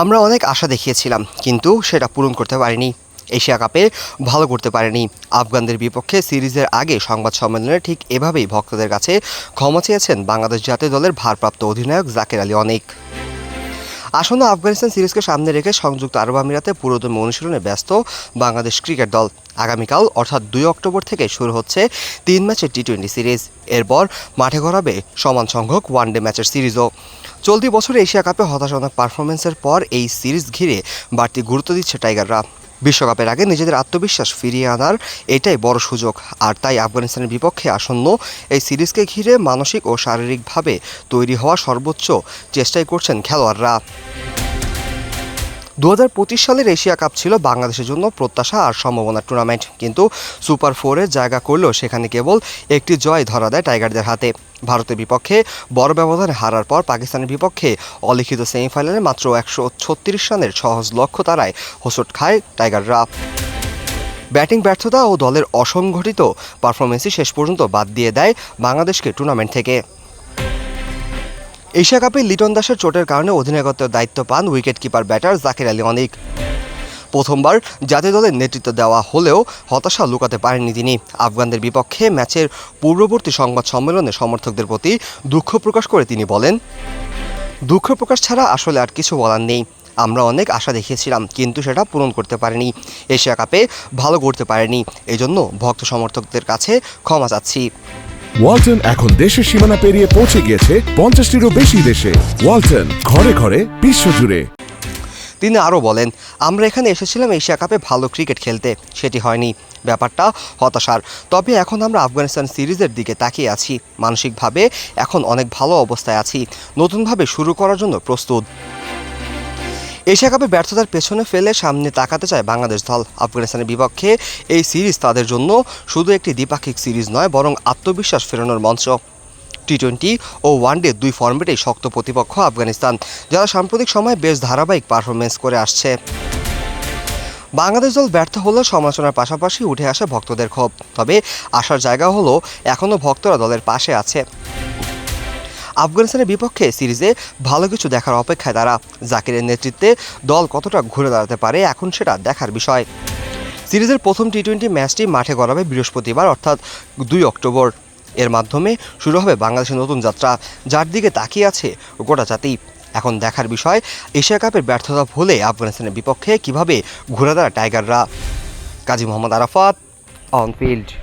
আমরা অনেক আশা দেখিয়েছিলাম, কিন্তু সেটা পূরণ করতে পারিনি। এশিয়া কাপে ভালো করতে পারেনি। আফগানদের বিপক্ষে সিরিজের আগে সংবাদ সম্মেলনে ঠিক এভাবেই ভক্তদের কাছে ক্ষমা চেয়েছেন বাংলাদেশ জাতীয় দলের ভারপ্রাপ্ত অধিনায়ক জাকের আলী অনেক। আসন্ন আফগানিস্তান সিরিজকে সামনে রেখে সংযুক্ত আরব আমিরাতে পুরোদমে অনুশীলনে ব্যস্ত বাংলাদেশ ক্রিকেট দল। আগামীকাল অর্থাৎ দুই অক্টোবর থেকে শুরু হচ্ছে তিন ম্যাচের টি টোয়েন্টি সিরিজ। এরপর মাঠে গড়াবে সমান সংখ্যক ওয়ানডে ম্যাচের সিরিজও। চলতি বছর এশিয়া কাপে হতাশাজনক পারফরমেন্সের পর এই সিরিজ ঘিরে বাড়তি গুরুত্ব দিচ্ছে টাইগাররা। বিশ্বকাপের আগে নিজেদের আত্মবিশ্বাস ফিরিয়ে আনার এটাই বড় সুযোগ। আর তাই আফগানিস্তানের বিপক্ষে আসন্ন এই সিরিজকে ঘিরে মানসিক ও শারীরিকভাবে তৈরি হওয়া সর্বোচ্চ চেষ্টাই করছেন খেলোয়াড়রা। দু হাজার পঁচিশ সালের এশিয়া কাপ ছিল বাংলাদেশের জন্য প্রত্যাশা আর সম্ভাবনার টুর্নামেন্ট। কিন্তু সুপার ফোরে জায়গা করলেও সেখানে কেবল একটি জয় ধরা দেয় টাইগারদের হাতে। ভারতের বিপক্ষে বড় ব্যবধানে হারার পর পাকিস্তানের বিপক্ষে অলিখিত সেমিফাইনালে মাত্র একশো ছত্রিশ রানের সহজ লক্ষ্য তারায় হোসট খায় টাইগাররা। ব্যাটিং ব্যর্থতা ও দলের অসংগঠিত পারফরমেন্সই শেষ পর্যন্ত বাদ দিয়ে দেয় বাংলাদেশকে টুর্নামেন্ট থেকে। এশিয়া কাপে লিটন দাসের চোটের কারণে অধিনায়কত্বের দায়িত্ব পান wicket keeper batter Jakir Ali Anik. প্রথমবার জাতীয় দলের নেতৃত্ব দেওয়া হলেও হতাশা লুকাতে পারেননি তিনি। আফগানদের বিপক্ষে ম্যাচের পূর্ববর্তী সংবাদ সম্মেলনে সমর্থকদের প্রতি দুঃখ প্রকাশ করে তিনি বলেন, দুঃখ প্রকাশ ছাড়া আসলে আর কিছু বলার নেই। আমরা অনেক আশা দেখিয়েছিলাম, কিন্তু সেটা পূরণ করতে পারেনি। এশিয়া কাপে ভালো করতে পারেনি। এজন্য ভক্ত সমর্থকদের কাছে ক্ষমা চাচ্ছি। ওয়ালটন এখন দেশের সীমানা পেরিয়ে পৌঁছে গিয়েছে পঞ্চাশটিরও বেশি দেশে। ওয়ালটন, ঘরে ঘরে বিশ্বজুড়ে। তিনি আরও বলেন, আমরা এখানে এসেছিলাম এশিয়া কাপে ভালো ক্রিকেট খেলতে। সেটি হয়নি। ব্যাপারটা হতাশার। তবে এখন আমরা আফগানিস্তান সিরিজের দিকে তাকিয়ে আছি। মানসিকভাবে এখন অনেক ভালো অবস্থায় আছি। নতুনভাবে শুরু করার জন্য প্রস্তুত। এশিয়া কাপে ব্যর্থতার পেছনে ফেলে সামনে তাকাতে চায় বাংলাদেশ দল। আফগানিস্তানের বিপক্ষে এই সিরিজ তাদের জন্য শুধু একটি দ্বিপাক্ষিক সিরিজ নয়, বরং আত্মবিশ্বাস ফেরানোর মঞ্চ। টি টোয়েন্টি ও ওয়ানডে দুই ফর্মেটেই শক্ত প্রতিপক্ষ আফগানিস্তান, যারা সাম্প্রতিক সময়ে বেশ ধারাবাহিক পারফরমেন্স করে আসছে। বাংলাদেশ দল ব্যর্থ হলেও সমালোচনার পাশাপাশি উঠে আসে ভক্তদের ক্ষোভ। তবে আসার জায়গা হলো এখনও ভক্তরা দলের পাশে আছে। আফগানিস্তানের বিপক্ষে সিরিজে ভালো কিছু দেখার অপেক্ষায় তারা জাকিরের নেতৃত্বে দল কতটা ঘুরে দাঁড়াতে পারে এখন সেটা দেখার বিষয়। সিরিজের প্রথম টি টোয়েন্টি ম্যাচটি মাঠে গড়াবে বৃহস্পতিবার, অর্থাৎ দুই অক্টোবর। এর মাধ্যমে শুরু হবে বাংলাদেশের নতুন যাত্রা, যার দিকে তাকিয়ে আছে গোটা জাতি। এখন দেখার বিষয়, এশিয়া কাপের ব্যর্থতা ভুলে আফগানিস্তানের বিপক্ষে কীভাবে ঘুরে দাঁড়া টাইগাররা। Kazi Mohammad Arafat, on field.